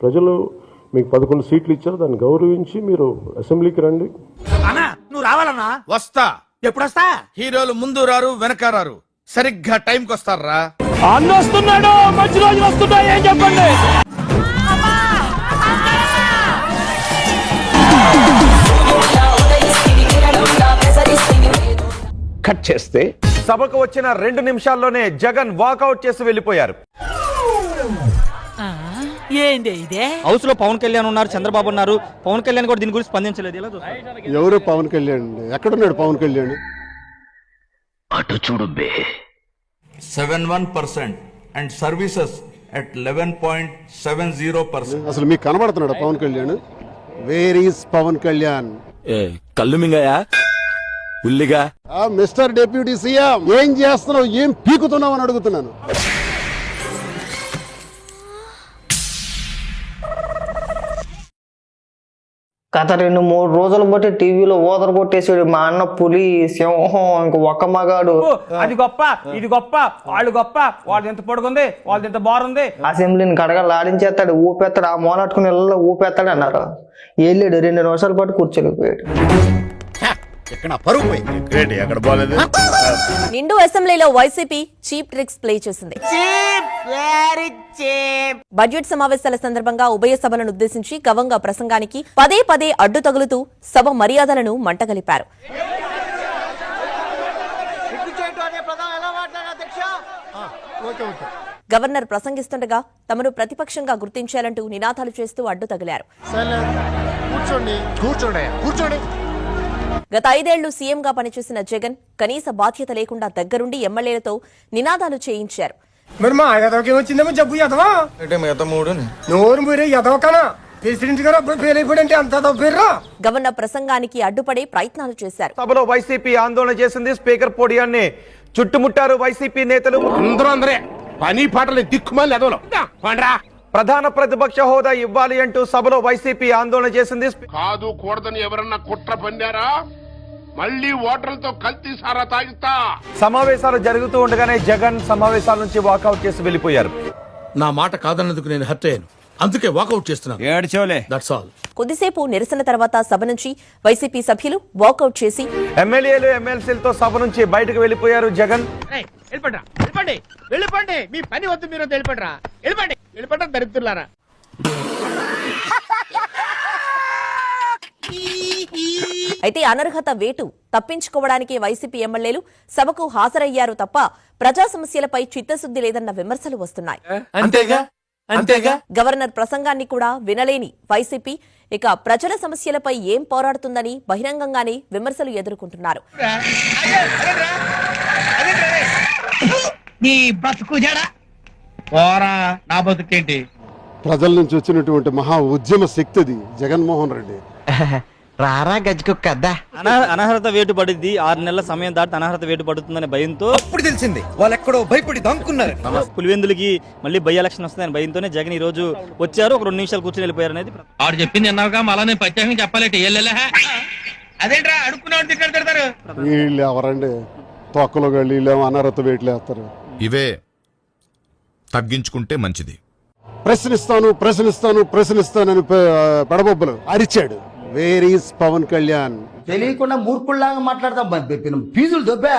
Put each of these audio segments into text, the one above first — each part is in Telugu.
ప్రజలు మీకు పదకొండు సీట్లు ఇచ్చారు దాన్ని గౌరవించి మీరు అసెంబ్లీకి రండి. అన్నా నువ్వు రావాలన్నా? వస్తా. ఎప్పుడు వస్తా హీరోలు ముందు రారు వెనక రారు. సరిగ్గా టైంకి వస్తారా? అన్న వస్తున్నాడు మంచి రోజు వస్తున్నా ఏం చెప్పండి? కట్ చేస్తే సభకు వచ్చిన రెండు నిమిషాల్లోనే జగన్ వాకౌట్ చేసి వెళ్ళిపోయారు. ఏంది ఇదే? హౌస్లో పవన్ కళ్యాణ్ ఉన్నారు చంద్రబాబు ఉన్నారు. పవన్ కళ్యాణ్ కూడా దీని గురించి స్పందించలేదు. ఇలా? ఎవరు పవన్ కళ్యాణ్? ఎక్కడున్నాడు Pawan Kalyan? Seven one percent and services at eleven point seven zero percent. అసలు మీకు కనబడుతున్నాడు Pawan Kalyan? Where is Pawan Kalyan? కళ్ళు మింగయా? ఉల్లిగా? ఆ మిస్టర్ డెప్యూటీ సీఎం ఏం చేస్తున్నావు? ఏం పీకుతున్నావు అని అడుగుతున్నాను. గత రెండు మూడు రోజులు బట్టి టీవీలో ఓదర కొట్టేసాడు. మా అన్న పులి సింహం ఇంక ఒక్క మగాడు. అది గొప్ప ఇది గొప్ప వాళ్ళు గొప్ప వాళ్ళది ఎంత పొడుగుంది వాళ్ళది ఎంత బారుంది. అసెంబ్లీని కడగలు ఆడించేస్తాడు ఊపేస్తాడు ఆ మూలట్టుకుని ఇళ్ళలో ఊపేస్తాడు అన్నారు. వెళ్ళాడు రెండు నిమిషాల పాటు కూర్చోలేకపోయాడు పోయింది ఎక్కడ నిండు అసెంబ్లీలో వైసీపీ చీప్ ట్రిక్స్ ప్లే చేసింది. బడ్జెట్ సమావేశాల సందర్భంగా ఉభయ సభలను ఉద్దేశించి గవంగా ప్రసంగానికి పదే పదే అడ్డు తగులుతూ సభ మర్యాదలను మంటగలిపారు. గవర్నర్ ప్రసంగిస్తుండగా తమను ప్రతిపక్షంగా గుర్తించాలంటూ నినాదాలు చేస్తూ అడ్డు తగిలారు. కూర్చోండి కూర్చోండి కూర్చోండి. గత ఐదేళ్ళు సీఎంగా పనిచేసిన జగన్ కనీస బాధ్యత లేకుండా దగ్గరుండి ఎమ్మెల్యేలతో నినాదాలు చేయించారు. మరి మా ఎదవకి వచ్చిందేమో జబ్బు ఎదవా నోరు మీరే ఎదవకనా ప్రెసిడెంట్ గారు అప్పుడు ఫెయిల్ అయిపోయాడంటే అంత తప్పేర్రా గవర్నర్ ప్రసంగానికి అడ్డుపడే ప్రయత్నాలు చేశారు. సభలో వైసీపీ ఆందోళన చేసింది స్పీకర్ పోడియాన్ని. చుట్టుముట్టారు వైసీపీ నేతలు. అందరూ అందరే. పని పాటలు దిక్కుమాలి ఎదవలో పండ్రా. ప్రధాన ప్రతిపక్ష హోదా ఇవ్వాలి అంటూ సభలో వైసీపీ ఆందోళన చేసింది కాదు కూడదని ఎవరన్నా కుట్ర పన్నారా మళ్ళీ ఓటర్లతో కల్తీ సారా తాగిస్తా. సమావేశాలు జరుగుతూ ఉండగానే జగన్ సమావేశాల నుంచి వాకౌట్ చేసి వెళ్ళిపోయారు. నా మాట కాదన్నందుకు నేను హర్ట్ అయ్యాను. అందుకే వాకౌట్ చేస్తున్నాను. ఏడ్చోలే. దట్స్ ఆల్ కొద్దిసేపు నిరసన తర్వాత సభ నుంచి వైసీపీ సభ్యులు వాకౌట్ చేసి ఎమ్మెల్యేలు ఎమ్మెల్సీలతో సభ నుంచి బయటకు వెళ్ళిపోయారు జగన్. వెళ్ళిపండి వెళ్ళిపండి. వెళ్ళిపండి. మీ పని వద్దు మీరు వెళ్ళిపండిరా. వెళ్ళిపండి. వెళ్ళిపండి దరిద్రులారా? అయితే అనర్హత వేటు తప్పించుకోవడానికి వైసీపీ ఎమ్మెల్యేలు సభకు హాజరయ్యారు తప్ప ప్రజా సమస్యలపై చిత్తశుద్ధి లేదన్న విమర్శలు వస్తున్నాయి. అంతేగా? అంతేగా? గవర్నర్ ప్రసంగాన్ని కూడా వినలేని వైసీపీ ఇక ప్రజల సమస్యలపై ఏం పోరాడుతుందని బహిరంగంగానే విమర్శలు ఎదుర్కొంటున్నారు. నీ బతుకు జడ? పోరా నా బతుకేంటి? ప్రజల నుంచి వచ్చినటువంటి మహా ఉద్యమ శక్తి అది జగన్మోహన్ రెడ్డి. రారా గజ్జుకు అన- అనర్హత వేటు పడింది ఆరు నెలల సమయం దాటి అనర్హత వేటు పడుతుందనే భయంతో ఇప్పుడు తెలిసింది. వాళ్ళు ఎక్కడో భయపడి దంకున్నారు. పులివెందులకి మళ్ళీ బై ఎలక్షన్ వస్తుందని భయంతోనే జగన్ ఈ రోజు వచ్చారు. ఒక రెండు నిమిషాలు కూర్చొని వెళ్ళిపోయారు అనేది ఆడు చెప్పింది అన్నావుగా మళ్ళా నేను ప్రత్యేకంగా చెప్పాలంటే అదేంట్రా? అడుక్కున్నాడు తిడతారు. వీళ్ళు ఎవరండి తొక్కలో వెళ్ళి వీళ్ళేమో అనర్హత వేట్లు వేస్తారు ఇవే తగ్గించుకుంటే మంచిది. ప్రశ్నిస్తాను ప్రశ్నిస్తాను ప్రశ్నిస్తానని పెడబొబ్బలు అరిచాడు. Where is Pawan Kalyan? తెలియకుండా మూర్ఖుల్లాగా మాట్లాడతాం ఫీజులు దొబ్బా.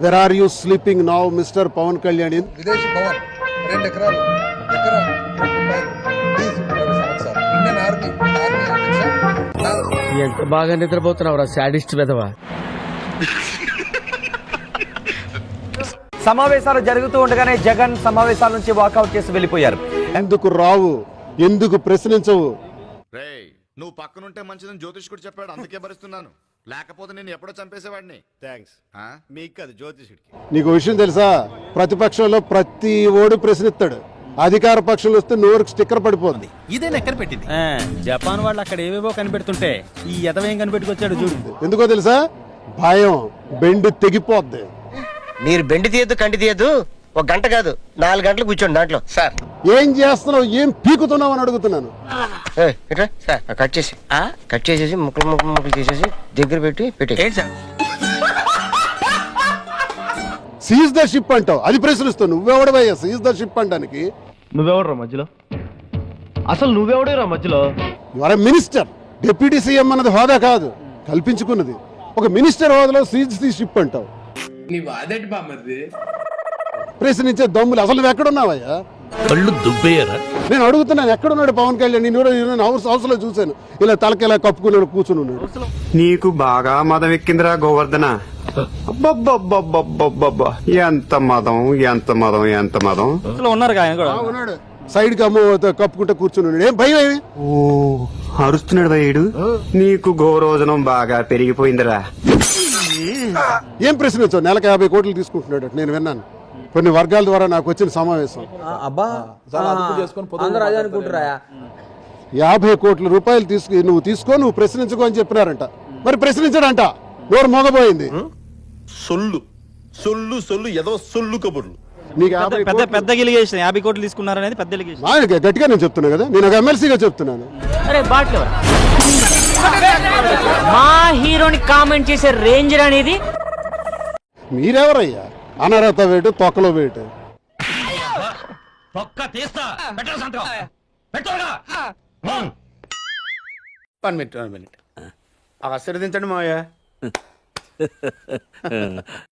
Where are you sleeping now mister Pawan Kalyan? విదేశీ భవన్. రెండు ఎకరాలు. ఎంత బాగా నిద్రపోతున్నావురా శాడిస్ట్ విధవా? సమావేశాలు జరుగుతూ ఉండగానే జగన్ సమావేశాల నుంచి వాకౌట్ చేసి వెళ్ళిపోయారు. ఎందుకు రావు? ఎందుకు ప్రశ్నించవు? రేయ్ నువ్వు పక్కనుంటే మంచిదని జ్యోతిష్కుడు చెప్పాడు అందుకే భరిస్తున్నాను. లేకపోతే నేను ఎప్పుడో చంపేసేవాడిని. థ్యాంక్స్ మీకు కాదు జ్యోతిష్కుడికి నీకు విషయం తెలుసా? ప్రతిపక్షంలో ప్రతి ఓడు ప్రశ్నిస్తాడు. అధికార పక్షంలో వస్తే నోరుకి స్టిక్కర్ పడిపోద్ది. ఇదే ఎక్కడ పెట్టింది. జపాన్ వాళ్ళు అక్కడ ఏవేవో కనిపెడుతుంటే ఈ ఎదవేం కనిపెట్టుకొచ్చాడు చూడు. ఎందుకో తెలుసా? భయం బెండి తెగిపోద్ది. మీరు బెండి తీయద్దు కంటి తీయద్దు. ఒక గంట కాదు నాలుగు గంటలు కూర్చోండి దాంట్లో. సార్. ఏం చేస్తున్నావు ఏం పీకుతున్నావు అని అడుగుతున్నాను. సార్ కట్ చేసి. కట్ చేసేసి ముక్కలు ముక్కలు ముక్కలు చేసేసి దగ్గర పెట్టి పెట్టి సీజ్ ద షిప్ అంటావు అది ప్రశ్నిస్తావు. నువ్వెవడవయ్యా సీజ్ ద షిప్ అంటానికి నువ్వెవరు మధ్యలో? అసలు నువ్వెవడేరా మధ్యలో? యువర్ మినిస్టర్ డిప్యూటీ సీఎం అన్నది హోదా కాదు కల్పించుకున్నది. ఒక మినిస్టర్ హోదాలో సీజ్ ది షిప్ అంటావు. ప్రశ్నించే దమ్ములు అసలు నువ్వు ఎక్కడున్నావయ్యా? కళ్ళు దుబ్బేయరా? నేను అడుగుతున్నాను ఎక్కడున్నాడు పవన్ కళ్యాణ్? నేను నేను హౌస్ హౌస్లో చూశాను. ఇలా తలకి ఇలా కప్పుకున్నాడు కూర్చుని ఉన్నాడు నీకు బాగా మదం ఎక్కిందిరా గోవర్ధన. అబ్బబ్బబ్బబ్బబ్బబ్బబ్బా. ఎంత మదం ఎంత మదం ఎంత మదం. అసలు ఉన్నారు ఆయన కూడా. ఆ, ఉన్నాడు. సైడ్కి అమ్మ కప్పుకుంటే కూర్చుని ఉన్నాడు ఏం భయం ఏమి? ఓ అరుస్తున్నాడు భయ్యుడు నీకు గోరోజనం బాగా పెరిగిపోయిందిరా. ఏం ప్రశ్నించావు నెలకు యాభై కోట్లు తీసుకుంటున్నాడు. నేను విన్నాను. కొన్ని వర్గాల ద్వారా నాకు వచ్చిన సమావేశం. యాభై కోట్ల రూపాయలు తీసుకు నువ్వు తీసుకో నువ్వు ప్రశ్నించుకో అని చెప్పినారంట. మరి ప్రశ్నించడంట. నోరు మోగపోయింది సొల్లు. సొల్లు సొల్లు ఏదో సొల్లు కబుర్లు. నీకు యాభై పెద్ద కోట్లు- పెద్ద ఎలిగేషన్ యాభై కోట్లు తీసుకున్నారనేది పెద్ద ఎలిగేషన్. ఆయన గట్టిగా నేను చెప్తున్నా కదా నేను ఒక ఎమ్మెల్సీగా చెప్తున్నాను. అరే బాట్లు మా హీరోని కామెంట్ చేసే రేంజర్ అనేది మీరెవరయ్యా? అనర్హత వేటు తొక్కలో వేటు. One minute one minute. ఆశీర్వదించండి మాయా